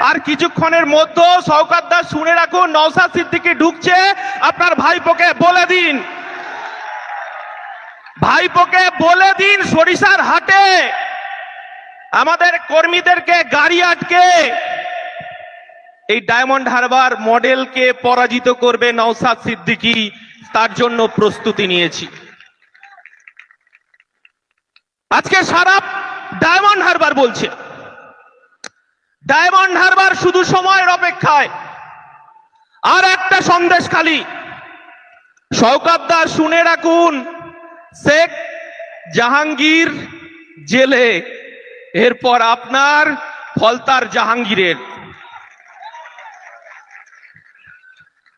আর কিছুক্ষণের মধ্যে শওকাত দাস শুনে রাখুন নওসাদ সিদ্দিকি ঢুকছে। আপনার ভাইপোকে বলে দিন। ভাইপোকে বলে দিন সরিষার হাটে। আমাদের কর্মীদেরকে গাড়ি আটকে। এই ডায়মন্ড হারবার মডেলকে পরাজিত করবে নওসাদ সিদ্দিকি। তার জন্য প্রস্তুতি নিয়েছি। আজকে সারা ডায়মন্ড হারবার বলছে। ডায়মন্ড হারবার শুধু সময়ের অপেক্ষায়। আর একটা সন্দেশ খালি। শওকাত শুনে রাখুন, শেখ জাহাঙ্গীর জেলে, এরপর আপনার ফলতার জাহাঙ্গীরের।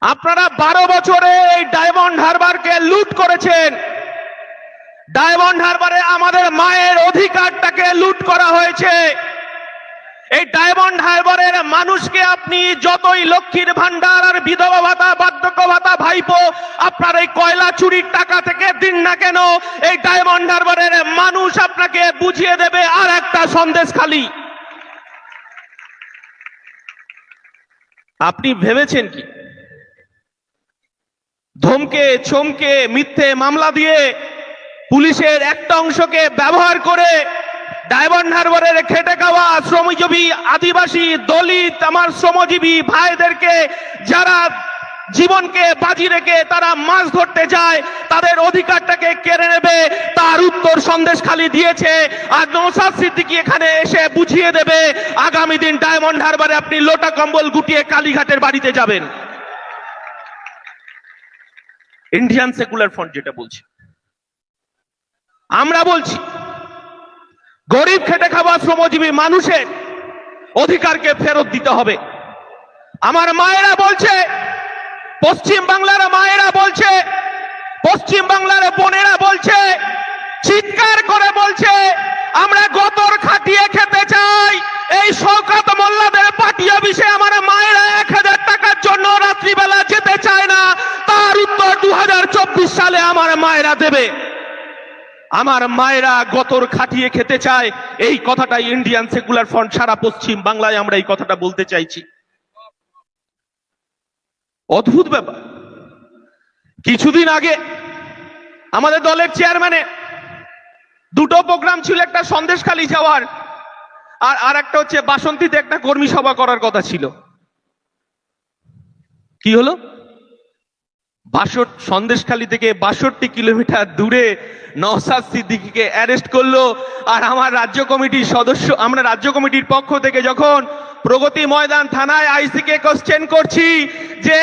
আপনারা বারো বছরে এই ডায়মন্ড হারবারকে লুট করেছেন। ডায়মন্ড হারবারে আমাদের মায়ের অধিকারটাকে লুট করা হয়েছে। এই ডায়মন্ড হারবারের মানুষকে আপনি যতই লক্ষ্মীর ভান্ডার আর বিধবা ভাতা, বার্ধক্য ভাতা, ভাইপো, আপনার এই কয়লা চুরির টাকা থেকে দিন না কেন, এই ডায়মন্ড হারবারের মানুষ আপনাকে বুঝিয়ে দেবে আর একটা সন্দেশ খালি। আপনি ভেবেছেন কি? ধমকে, চমকে, মিথ্যে মামলা দিয়ে পুলিশের একটা অংশকে ব্যবহার করে ডায়মন্ড হারবারের খেটে খাওয়া শ্রমজীবী আদিবাসী দলিত, আমার শ্রমজীবী ভাইদেরকে যারা জীবনকে বাজি রেখে তারা মাছ ধরতে যায়, তাদের অধিকারটাকে কেড়ে নেবে, তার উত্তর সন্দেশ খালি দিয়েছে। আর নৌসাদ সিদ্দিকি এখানে এসে বুঝিয়ে দেবে, আগামী দিন ডায়মন্ড হারবারে আপনি লোটা কম্বল গুটিয়ে কালীঘাটের বাড়িতে যাবেন। ইন্ডিয়ান সেকুলার ফ্রন্ট যেটা বলছে। আমরা বলছি গরিব খেটে খাওয়া শ্রমজীবী মানুষের অধিকারকে ফেরত দিতে হবে। আমার মায়েরা বলছে, পশ্চিম বাংলার মায়েরা বলছে, পশ্চিম বাংলার বোনেরা বলছে, চিৎকার করে বলছে, আমরা গতর খাটিয়ে খেতে চাই। এই শওকাত মোল্লাদের পার্টি অফিসে আমার মায়েরা এক হাজার টাকার জন্য রাত্রিবেলা যেতে চায় না। তার উত্তর দু হাজার চব্বিশ সালে আমার মায়েরা দেবে। আমার মায়েরা গতর খাটিয়ে খেতে চায়। এই কথাটা ইন্ডিয়ান সেকুলার ফ্রন্ট সারা পশ্চিম বাংলায় আমরা এই কথাটা বলতে চাইছি। অদ্ভুত ব্যাপার। কিছুদিন আগে আমাদের দলের চেয়ারম্যানে দুটো প্রোগ্রাম ছিল, একটা সন্দেশখালি যাওয়ার আর আর একটা হচ্ছে বাসন্তীতে একটা কর্মী সভা করার কথা ছিল। কি হলো? বাষট্টি সন্দেশখালী থেকে বাষট্টি কিলোমিটার দূরে নওসাদ সিদ্দিকিকে অ্যারেস্ট করল। আর আমার রাজ্য কমিটির সদস্য, আমরা রাজ্য কমিটির পক্ষ থেকে যখন প্রগতি ময়দান থানায় আইসিকে কোশ্চেন করছি যে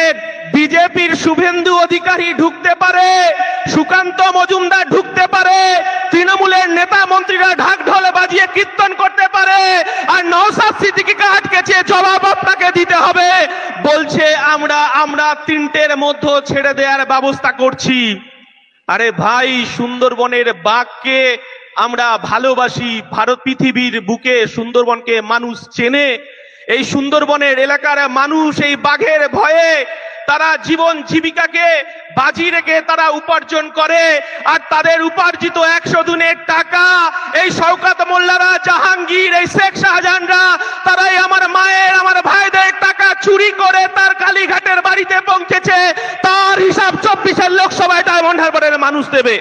বিজেপির শুভেন্দু অধিকারী ঢুকতে পারে, সুকান্ত মজুমদার ঢুকতে পারে, তৃণমূলের নেতা মন্ত্রীরা ঢাক ঢোলে বাজিয়ে কীর্তন করতে পারে, আর নওসাদ সিদ্দিকিকে আটকেছে, জবাব আপনাকে দিতে হবে। বলছে, আমরা আমরা তিনটের মধ্যে ছেড়ে দেওয়ার ব্যবস্থা করছি। আরে ভাই, সুন্দরবনের বাঘকে আমরা ভালোবাসি, ভারত পৃথিবীর বুকে সুন্দরবনকে মানুষ চেনে। এই সুন্দরবনের এলাকার মানুষ এই বাঘের ভয়ে তারা জীবন জীবিকাকে বাজি রেখে তারা উপার্জন করে, আর তাদের উপার্জিত একশো দিনের টাকা, এই শওকাত মোল্লারা, জাহাঙ্গীর, এই শেখ শাহজাহানরা, তারাই আমার মায়ের আমার ভাইদের টাকা চুরি করে তার ডায়মন্ড হারবারের মানুষ দেবে।